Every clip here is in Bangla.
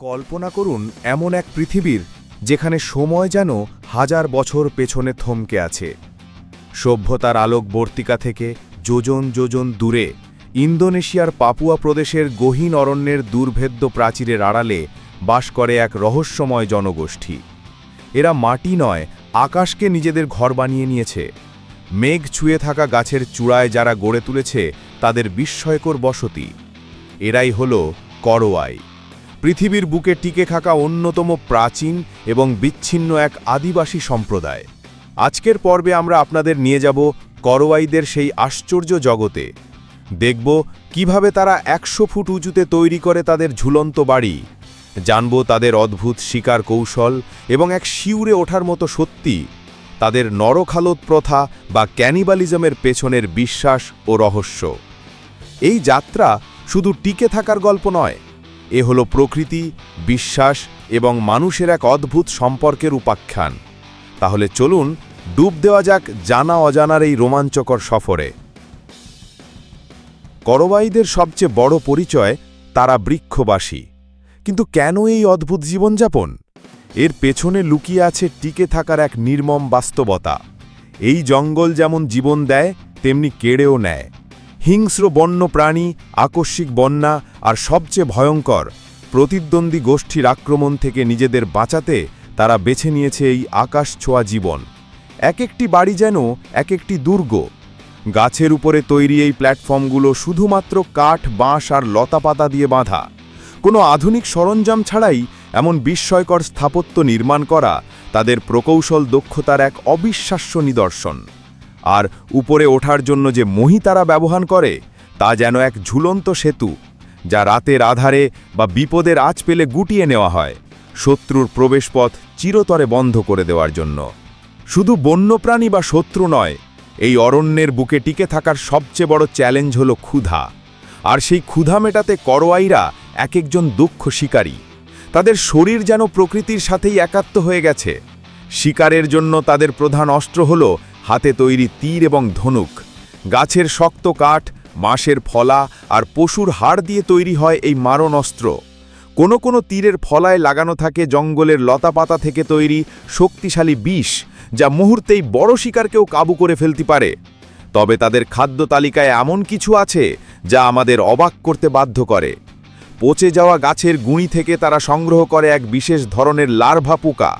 কল্পনা করুন এমন এক পৃথিবীর যেখানে সময় যেন হাজার বছর পেছনে থমকে আছে। সভ্যতার আলোকবর্তিকা থেকে যোজন যোজন দূরে ইন্দোনেশিয়ার পাপুয়া প্রদেশের গহীন অরণ্যের দুর্ভেদ্য প্রাচীরের আড়ালে বাস করে এক রহস্যময় জনগোষ্ঠী। এরা মাটি নয়, আকাশকে নিজেদের ঘর বানিয়ে নিয়েছে। মেঘ ছুঁয়ে থাকা গাছের চূড়ায় যারা গড়ে তুলেছে, তাদের বিস্ময়কর বসতি। এরাই হল করোয়াই পৃথিবীর বুকে টিকে থাকা অন্যতম প্রাচীন এবং বিচ্ছিন্ন এক আদিবাসী সম্প্রদায়। আজকের পর্বে আমরা আপনাদের নিয়ে যাব করোয়াইদের সেই আশ্চর্য জগতে। দেখব কীভাবে তারা একশো ফুট উঁচুতে তৈরি করে তাদের ঝুলন্ত বাড়ি। জানব তাদের অদ্ভুত শিকার কৌশল এবং এক শিউরে ওঠার মতো সত্যি। তাদের নরখালত প্রথা বা ক্যানিবালিজমের পেছনের বিশ্বাস ও রহস্য। এই যাত্রা শুধু টিকে থাকার গল্প নয় এ হলো প্রকৃতি, বিশ্বাস এবং মানুষের এক অদ্ভুত সম্পর্কের উপাখ্যান। তাহলে চলুন ডুব দেওয়া যাক জানা অজানার এই রোমাঞ্চকর সফরে। করবাইদের সবচেয়ে বড় পরিচয় তারা বৃক্ষবাসী। কিন্তু কেন এই অদ্ভুত জীবনযাপন? এর পেছনে লুকিয়ে আছে টিকে থাকার এক নির্মম বাস্তবতা। এই জঙ্গল যেমন জীবন দেয়, তেমনি কেড়েও নেয়। হিংস্র বন্য প্রাণী, আকস্মিক বন্যা আর সবচেয়ে ভয়ঙ্কর, প্রতিদ্বন্দ্বী গোষ্ঠীর আক্রমণ থেকে নিজেদের বাঁচাতে তারা বেছে নিয়েছে এই আকাশ ছোঁয়া জীবন। এক একটি বাড়ি যেন এক একটি দুর্গ। গাছের উপরে তৈরি এই প্ল্যাটফর্মগুলো শুধুমাত্র কাঠ, বাঁশ আর লতাপাতা দিয়ে বাঁধা। কোনো আধুনিক সরঞ্জাম ছাড়াই এমন বিস্ময়কর স্থাপত্য নির্মাণ করা তাদের প্রকৌশল দক্ষতার এক অবিশ্বাস্য নিদর্শন। আর উপরে ওঠার জন্য যে মহি তারা ব্যবহার করে, তা যেন এক ঝুলন্ত সেতু, যা রাতের আধারে বা বিপদের আঁচ পেলে গুটিয়ে নেওয়া হয়, শত্রুর প্রবেশপথ চিরতরে বন্ধ করে দেওয়ার জন্য। শুধু বন্যপ্রাণী বা শত্রু নয়, এই অরণ্যের বুকে টিকে থাকার সবচেয়ে বড় চ্যালেঞ্জ হল ক্ষুধা। আর সেই ক্ষুধা মেটাতে করোয়াইরা এক একজন দুঃখ শিকারী। তাদের শরীর যেন প্রকৃতির সাথেই একাত্ম হয়ে গেছে। শিকারের জন্য তাদের প্রধান অস্ত্র হল হাতে তৈরি তীর এবং ধনুক। গাছের শক্ত কাঠ মাসের ফলা আর পশুর হাড় দিয়ে তৈরি হয় এই মারণ অস্ত্র। কোনো কোনো তীরের ফলায় লাগানো থাকে জঙ্গলের লতাপাতা থেকে তৈরি শক্তিশালী বিষ, যা মুহূর্তেই বড় শিকারকেও কাবু করে ফেলতে পারে। তবে তাদের খাদ্য তালিকায় এমন কিছু আছে যা আমাদের অবাক করতে বাধ্য করে। পচে যাওয়া গাছের গুঁড়ি থেকে তারা সংগ্রহ করে এক বিশেষ ধরনের লার্ভা পোকা।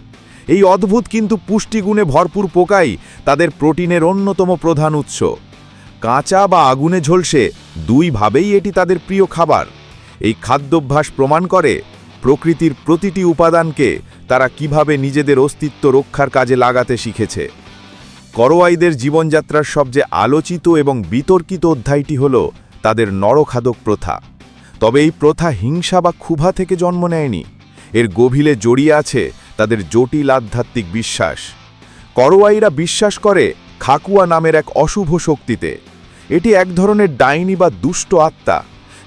এই অদ্ভুত কিন্তু পুষ্টিগুণে ভরপুর পোকাই তাদের প্রোটিনের অন্যতম প্রধান উৎস। কাঁচা বা আগুনে ঝলসে দুইভাবেই এটি তাদের প্রিয় খাবার। এই খাদ্যাভ্যাস প্রমাণ করে প্রকৃতির প্রতিটি উপাদানকে তারা কীভাবে নিজেদের অস্তিত্ব রক্ষার কাজে লাগাতে শিখেছে। করোয়াইদের জীবনযাত্রার সবচেয়ে আলোচিত এবং বিতর্কিত অধ্যায়টি হল তাদের নরখাদক প্রথা। তবে এই প্রথা হিংসা বা ক্ষুভা থেকে জন্ম নেয়নি। এর গভীরে জড়িয়ে আছে তাদের জটিল আধ্যাত্মিক বিশ্বাস। করোয়াইরা বিশ্বাস করে খাকুয়া নামের এক অশুভ শক্তিতে। এটি এক ধরনের ডাইনি বা দুষ্ট আত্মা,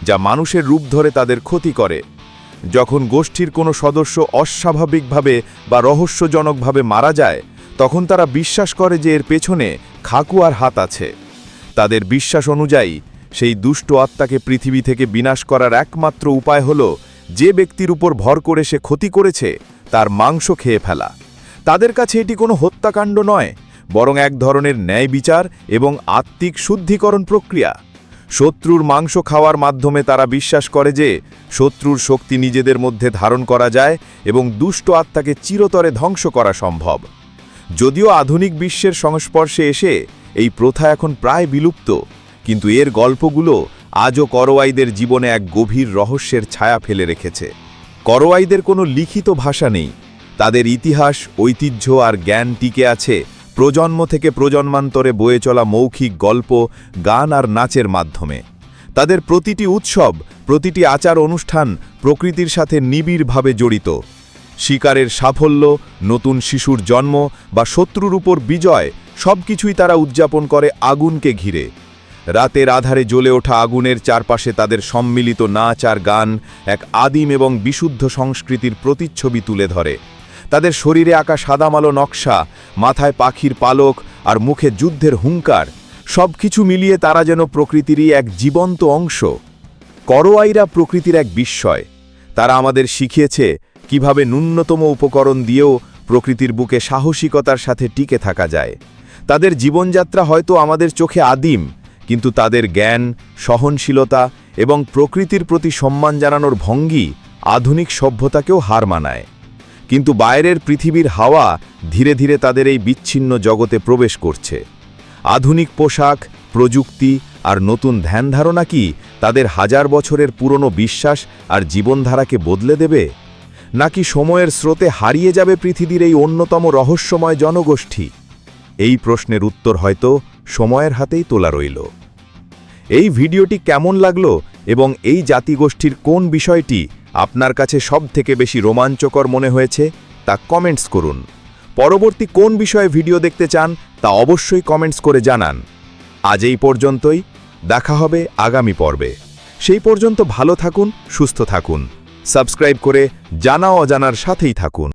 যা মানুষের রূপ ধরে তাদের ক্ষতি করে। যখন গোষ্ঠীর কোনো সদস্য অস্বাভাবিকভাবে বা রহস্যজনকভাবে মারা যায়, তখন তারা বিশ্বাস করে যে এর পেছনে খাকুয়ার হাত আছে। তাদের বিশ্বাস অনুযায়ী, সেই দুষ্ট আত্মাকে পৃথিবী থেকে বিনাশ করার একমাত্র উপায় হল, যে ব্যক্তির উপর ভর করে সে ক্ষতি করেছে তার মাংস খেয়ে ফেলা। তাদের কাছে এটি কোনো হত্যাকাণ্ড নয়, বরং এক ধরনের ন্যায় বিচার এবং আত্মিক শুদ্ধিকরণ প্রক্রিয়া। শত্রুর মাংস খাওয়ার মাধ্যমে তারা বিশ্বাস করে যে, শত্রুর শক্তি নিজেদের মধ্যে ধারণ করা যায় এবং দুষ্ট আত্মাকে চিরতরে ধ্বংস করা সম্ভব। যদিও আধুনিক বিশ্বের সংস্পর্শে এসে এই প্রথা এখন প্রায় বিলুপ্ত, কিন্তু এর গল্পগুলো আজও করোয়াইদের জীবনে এক গভীর রহস্যের ছায়া ফেলে রেখেছে। করোয়াইদের কোনো লিখিত ভাষা নেই। তাদের ইতিহাস, ঐতিহ্য আর জ্ঞান টিকে আছে প্রজন্ম থেকে প্রজন্মান্তরে বয়ে চলা মৌখিক গল্প, গান আর নাচের মাধ্যমে। তাদের প্রতিটি উৎসব, প্রতিটি আচার অনুষ্ঠান প্রকৃতির সাথে নিবিড়ভাবে জড়িত। শিকারের সাফল্য, নতুন শিশুর জন্ম বা শত্রুর উপর বিজয় সবকিছুই তারা উদযাপন করে আগুনকে ঘিরে। রাতের আধারে জ্বলে ওঠা আগুনের চারপাশে তাদের সম্মিলিত নাচ আর গান এক আদিম এবং বিশুদ্ধ সংস্কৃতির প্রতিচ্ছবি তুলে ধরে। তাদের শরীরে আঁকা সাদামালো নকশা, মাথায় পাখির পালক আর মুখে যুদ্ধের হুঙ্কার, সবকিছু মিলিয়ে তারা যেন প্রকৃতিরই এক জীবন্ত অংশ। করোয়াইরা প্রকৃতির এক বিস্ময়। তারা আমাদের শিখিয়েছে কীভাবে ন্যূনতম উপকরণ দিয়েও প্রকৃতির বুকে সাহসিকতার সাথে টিকে থাকা যায়। তাদের জীবনযাত্রা হয়তো আমাদের চোখে আদিম কিন্তু তাদের জ্ঞান, সহনশীলতা এবং প্রকৃতির প্রতি সম্মান জানানোর ভঙ্গি আধুনিক সভ্যতাকেও হার মানায়। কিন্তু বাইরের পৃথিবীর হাওয়া ধীরে ধীরে তাদের এই বিচ্ছিন্ন জগতে প্রবেশ করছে। আধুনিক পোশাক, প্রযুক্তি আর নতুন ধ্যানধারণা কি তাদের হাজার বছরের পুরনো বিশ্বাস আর জীবনধারাকে বদলে দেবে? নাকি সময়ের স্রোতে হারিয়ে যাবে পৃথিবীর এই অন্যতম রহস্যময় জনগোষ্ঠী? এই প্রশ্নের উত্তর হয়তো সময়ের হাতেই তোলা রইল। এই ভিডিওটি কেমন লাগল এবং এই জাতিগোষ্ঠীর কোন বিষয়টি আপনার কাছে সবথেকে বেশি রোমাঞ্চকর মনে হয়েছে তা কমেন্টস করুন। পরবর্তী কোন বিষয়ে ভিডিও দেখতে চান তা অবশ্যই কমেন্টস করে জানান। আজ এই পর্যন্তই, দেখা হবে আগামী পর্বে। সেই পর্যন্ত ভালো থাকুন, সুস্থ থাকুন। সাবস্ক্রাইব করে জানা অজানার সাথেই থাকুন।